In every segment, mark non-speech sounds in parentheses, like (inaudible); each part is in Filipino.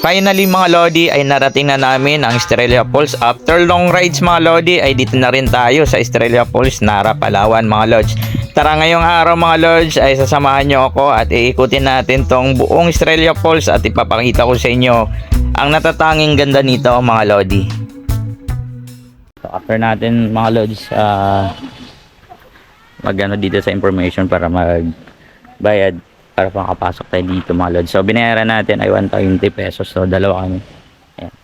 Finally mga Lodi ay narating na namin ang Estrella Falls. After long rides mga Lodi ay dito na rin tayo sa Estrella Falls, Nara, Palawan mga Lodge. Tara ngayong araw mga Lodge ay sasamahan nyo ako at iikutin natin tong buong Estrella Falls at ipapakita ko sa inyo ang natatanging ganda nito mga Lodi. So after natin mga Lodge ah magano dito sa information para magbayad para makapasok tayo dito mga lods. So binayaran natin ay 120 pesos. So dalawa kami. Ayan.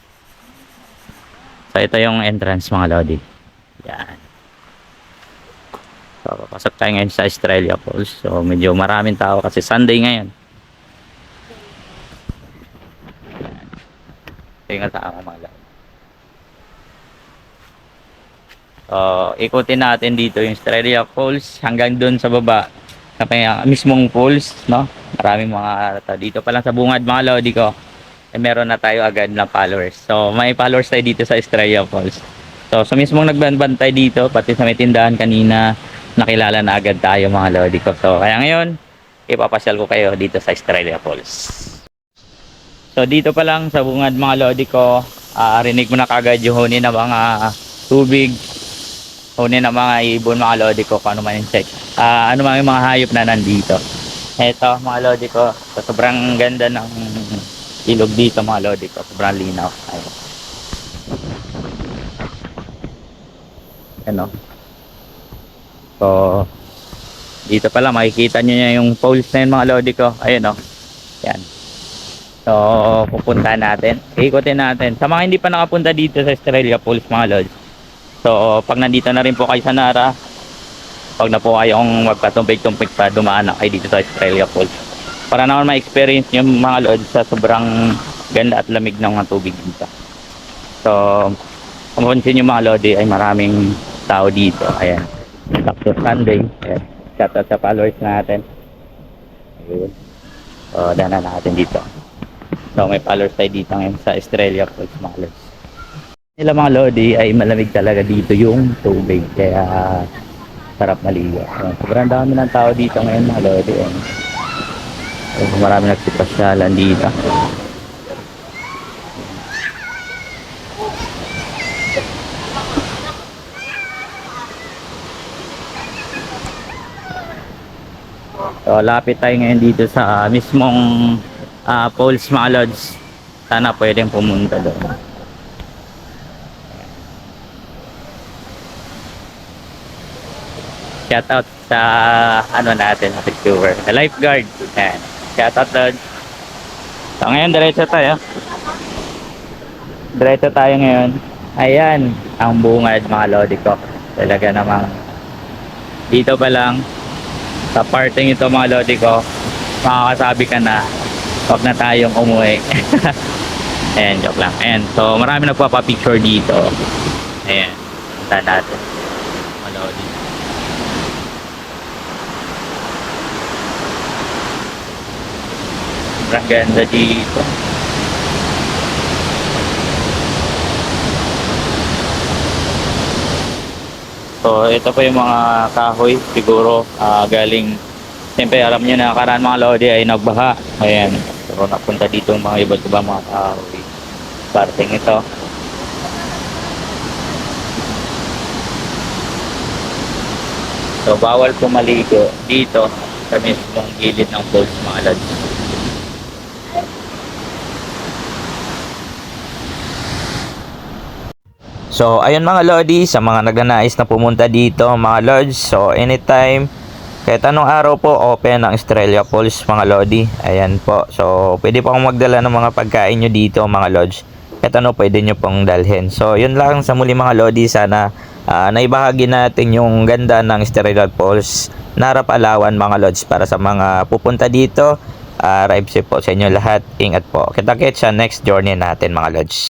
So ito yung entrance mga lodi. Yan. So papasok tayo ngayon sa Australia Falls. So medyo maraming tao kasi Sunday ngayon. Yan. Tingnan sa ako mga lodi. So, ikutin natin dito yung Australia Falls hanggang doon sa baba kaya mismong falls, no? Maraming mga ta- dito pa lang sa bungad mga lodi ko. Eh, meron na tayo agad na followers. So, may followers tayo dito sa Estrella Falls. So, sa mismong nagbantay dito, pati sa may tindahan kanina, nakilala na agad tayo mga lodi ko. So, kaya ngayon, ipapasyal ko kayo dito sa Estrella Falls. So, dito pa lang sa bungad mga lodi ko, ah, rinig mo na kagad yung huni na mga tubig, huni na mga ibon mga lodi ko, paano man yung check. Ah, ano mga yung mga hayop na nandito. Eto mga lodi ko, so, sobrang ganda ng ilog dito mga lodi ko, sobrang linaw. Ayun. Ano? So, dito pala makikita nyo niya yung poles na yun mga lodi ko. Ayun o. Yan. So, pupunta natin. Ikutin natin. Sa mga hindi pa nakapunta dito sa Australia Falls mga lodi. So, pag nandito na rin po kayo sa Nara, pag na po kayong magkatumpik-tumpik pa, dumaan na kayo dito sa Australia Falls. Para naman ma-experience nyo mga lod sa sobrang ganda at lamig ng mga tubig dito. So, kung mapansin nyo mga lodi ay maraming tao dito. Ayan. Sakto Sunday. Ayan. Shout out sa followers natin. Ayun. So, dana natin dito. So, may followers tayo dito ngayon sa Australia Falls mga lods nila mga lodi ay malamig talaga dito yung tubig kaya sarap maligo. Sobrang dami ng tao dito ngayon mga lodi. Ayan. So, marami nagsipasyalan dito. So, lapit tayo ngayon dito sa mismong ah, Falls mga lods. Sana pwedeng pumunta doon. Shout out sa ano natin. Sa lifeguard. Ayan. Shout out doon. So ngayon, diretso tayo. Diretso tayo ngayon. Ayan, ang bungad mga lodi ko. Talaga namang dito pa lang sa parting ito mga lodi ko, makakasabi ka na wag na tayong umuwi. (laughs) Ayan, joke lang. Ayan, so marami nagpapapicture dito. Ayan, punta natin. Mga lodi. Sobrang ganda dito. So, ito po yung mga kahoy, siguro, ah, galing, siyempre alam niyo na karaan mga lodi ay nagbaha. Ayan, so napunta dito yung mga iba't ibang mga kahoy. Parting ito. So, bawal po maligo dito sa mismong gilid ng falls mga lads. So, ayun mga Lodi, sa mga nagnanais na pumunta dito, mga Lodge. So, anytime, kahit anong araw po, open ang Estrella Falls, mga Lodi. Ayan po. So, pwede po akong magdala ng mga pagkain nyo dito, mga Lodge. Kahit ano, pwede nyo pong dalhin. So, yun lang sa muli mga Lodi. Sana ah, naibahagi natin yung ganda ng Estrella Falls, Nara Palawan, mga Lodge. Para sa mga pupunta dito, uh, drive safe po sa inyo lahat. Ingat po. Kita-kits sa next journey natin, mga Lodge.